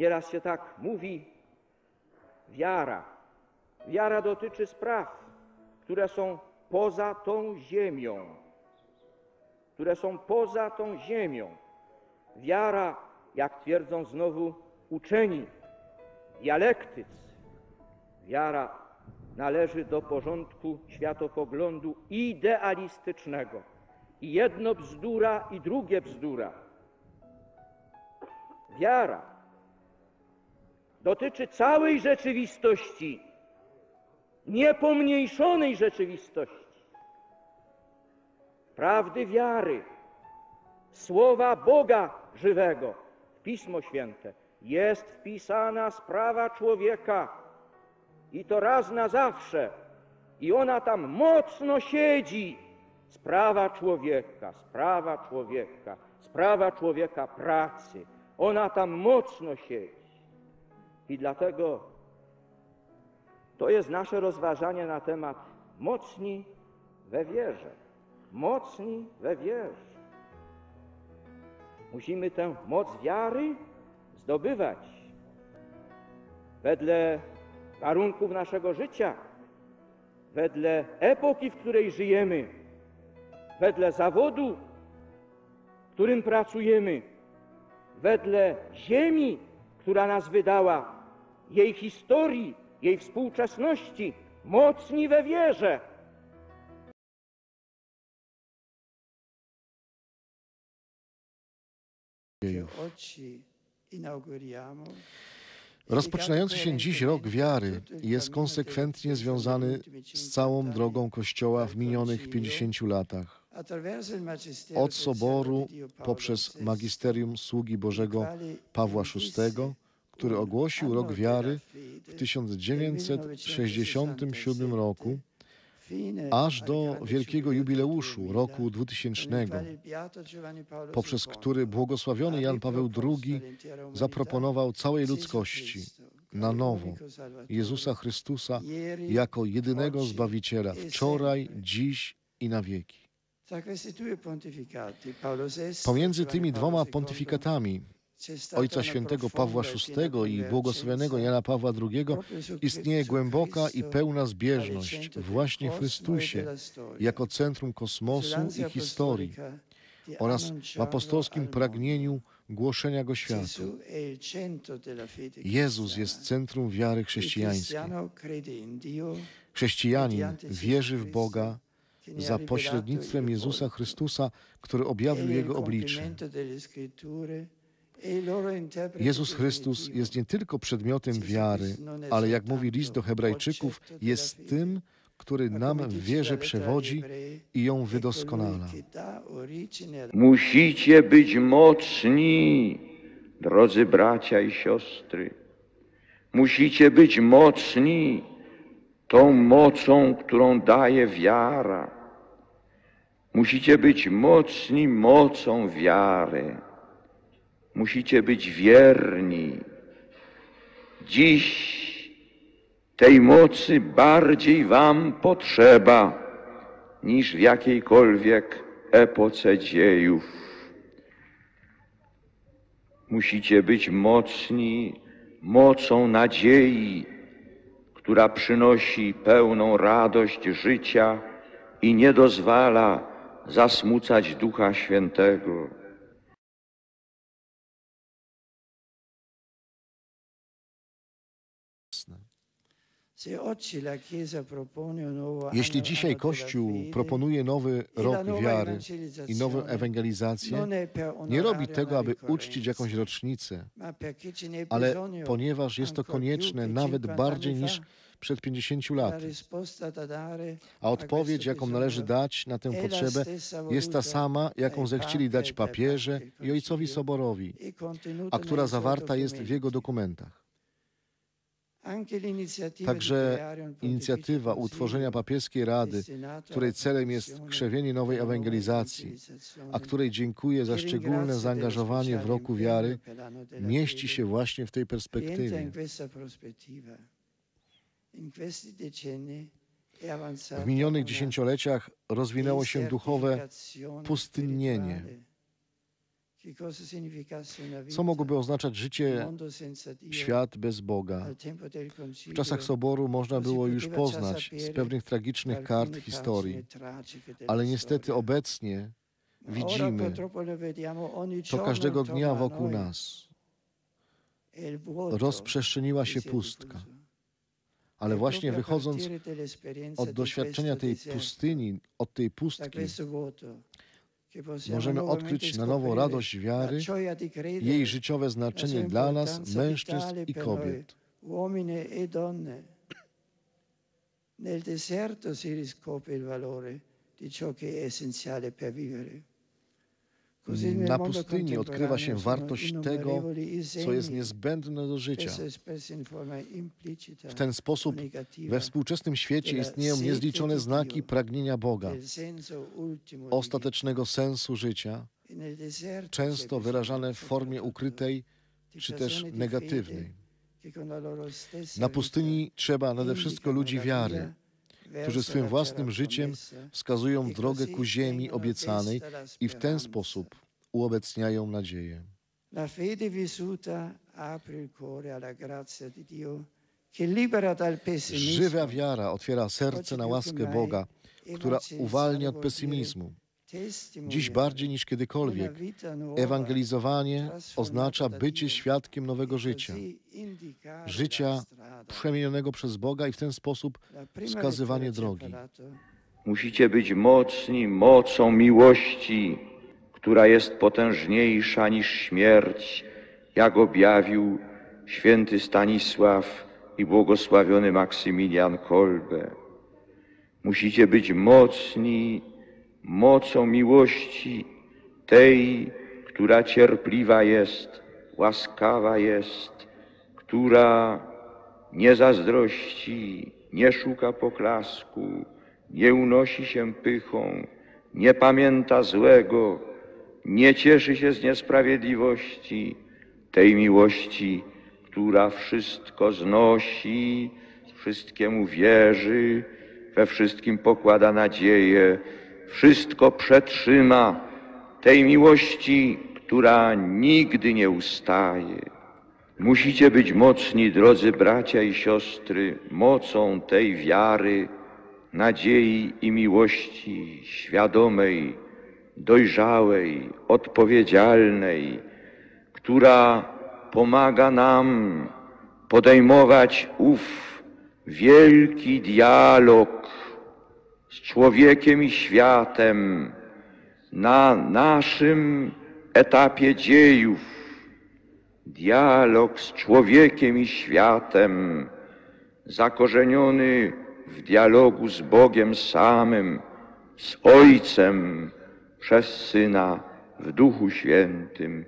Nieraz się tak mówi, wiara. Wiara dotyczy spraw, które są poza tą ziemią, które są poza tą ziemią. Wiara, jak twierdzą znowu uczeni, dialektycy, wiara należy do porządku światopoglądu idealistycznego. I jedno bzdura, i drugie bzdura. Wiara dotyczy całej rzeczywistości, niepomniejszonej rzeczywistości. Prawdy wiary, słowa Boga żywego Pismo Święte jest wpisana sprawa człowieka i to raz na zawsze. I ona tam mocno siedzi. Sprawa człowieka, sprawa człowieka, sprawa człowieka pracy. Ona tam mocno siedzi. I dlatego to jest nasze rozważanie na temat mocni we wierze. Mocni we wierze. Musimy tę moc wiary zdobywać wedle warunków naszego życia, wedle epoki, w której żyjemy, wedle zawodu, w którym pracujemy, wedle ziemi, która nas wydała, jej historii, jej współczesności, mocni we wierze. Rozpoczynający się dziś rok wiary jest konsekwentnie związany z całą drogą Kościoła w minionych 50 latach. Od Soboru poprzez magisterium sługi Bożego Pawła VI, który ogłosił rok wiary w 1967 roku, aż do wielkiego jubileuszu roku 2000, poprzez który błogosławiony Jan Paweł II zaproponował całej ludzkości na nowo Jezusa Chrystusa jako jedynego Zbawiciela wczoraj, dziś i na wieki. Pomiędzy tymi dwoma pontyfikatami Ojca Świętego Pawła VI i błogosławionego Jana Pawła II istnieje głęboka i pełna zbieżność właśnie w Chrystusie jako centrum kosmosu i historii oraz w apostolskim pragnieniu głoszenia Go światu. Jezus jest centrum wiary chrześcijańskiej. Chrześcijanin wierzy w Boga za pośrednictwem Jezusa Chrystusa, który objawił Jego oblicze. Jezus Chrystus jest nie tylko przedmiotem wiary, ale jak mówi list do Hebrajczyków, jest tym, który nam w wierze przewodzi i ją wydoskonala. Musicie być mocni, drodzy bracia i siostry. Musicie być mocni tą mocą, którą daje wiara. Musicie być mocni mocą wiary. Musicie być wierni. Dziś tej mocy bardziej Wam potrzeba niż w jakiejkolwiek epoce dziejów. Musicie być mocni mocą nadziei, która przynosi pełną radość życia i nie dozwala zasmucać Ducha Świętego. Jeśli dzisiaj Kościół proponuje nowy rok wiary i nową ewangelizację, nie robi tego, aby uczcić jakąś rocznicę, ale ponieważ jest to konieczne nawet bardziej niż przed 50 laty. A odpowiedź, jaką należy dać na tę potrzebę, jest ta sama, jaką zechcieli dać papieże i ojcowi Soborowi, a która zawarta jest w jego dokumentach. Także inicjatywa utworzenia papieskiej rady, której celem jest krzewienie nowej ewangelizacji, a której dziękuję za szczególne zaangażowanie w roku wiary, mieści się właśnie w tej perspektywie. W minionych dziesięcioleciach rozwinęło się duchowe pustynnienie. Co mogłoby oznaczać życie, świat bez Boga? W czasach Soboru można było już poznać z pewnych tragicznych kart historii, ale niestety obecnie widzimy to każdego dnia wokół nas. Rozprzestrzeniła się pustka. Ale właśnie wychodząc od doświadczenia tej pustyni, od tej pustki, możemy odkryć na nowo radość wiary, jej życiowe znaczenie dla nas, mężczyzn i kobiet. Nel deserto si riscopre il valore di ciò che è essenziale per vivere. Na pustyni odkrywa się wartość tego, co jest niezbędne do życia. W ten sposób we współczesnym świecie istnieją niezliczone znaki pragnienia Boga, ostatecznego sensu życia, często wyrażane w formie ukrytej czy też negatywnej. Na pustyni trzeba nade wszystko ludzi wiary, którzy swym własnym życiem wskazują drogę ku ziemi obiecanej i w ten sposób uobecniają nadzieję. La fede vissuta apre il cuore alla grazia di Dio, che libera dal pessimismo. Żywa wiara otwiera serce na łaskę Boga, która uwalnia od pesymizmu. Dziś bardziej niż kiedykolwiek ewangelizowanie oznacza bycie świadkiem nowego życia, życia przemienionego przez Boga i w ten sposób wskazywanie drogi. Musicie być mocni mocą miłości, która jest potężniejsza niż śmierć, jak objawił święty Stanisław i błogosławiony Maksymilian Kolbe. Musicie być mocni mocą miłości tej, która cierpliwa jest, łaskawa jest, która nie zazdrości, nie szuka poklasku, nie unosi się pychą, nie pamięta złego, nie cieszy się z niesprawiedliwości, tej miłości, która wszystko znosi, wszystkiemu wierzy, we wszystkim pokłada nadzieję, wszystko przetrzyma, tej miłości, która nigdy nie ustaje. Musicie być mocni, drodzy bracia i siostry, mocą tej wiary, nadziei i miłości świadomej, dojrzałej, odpowiedzialnej, która pomaga nam podejmować ów wielki dialog z człowiekiem i światem na naszym etapie dziejów. Dialog z człowiekiem i światem, zakorzeniony w dialogu z Bogiem samym, z Ojcem, przez Syna w Duchu Świętym,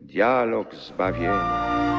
dialog zbawienia.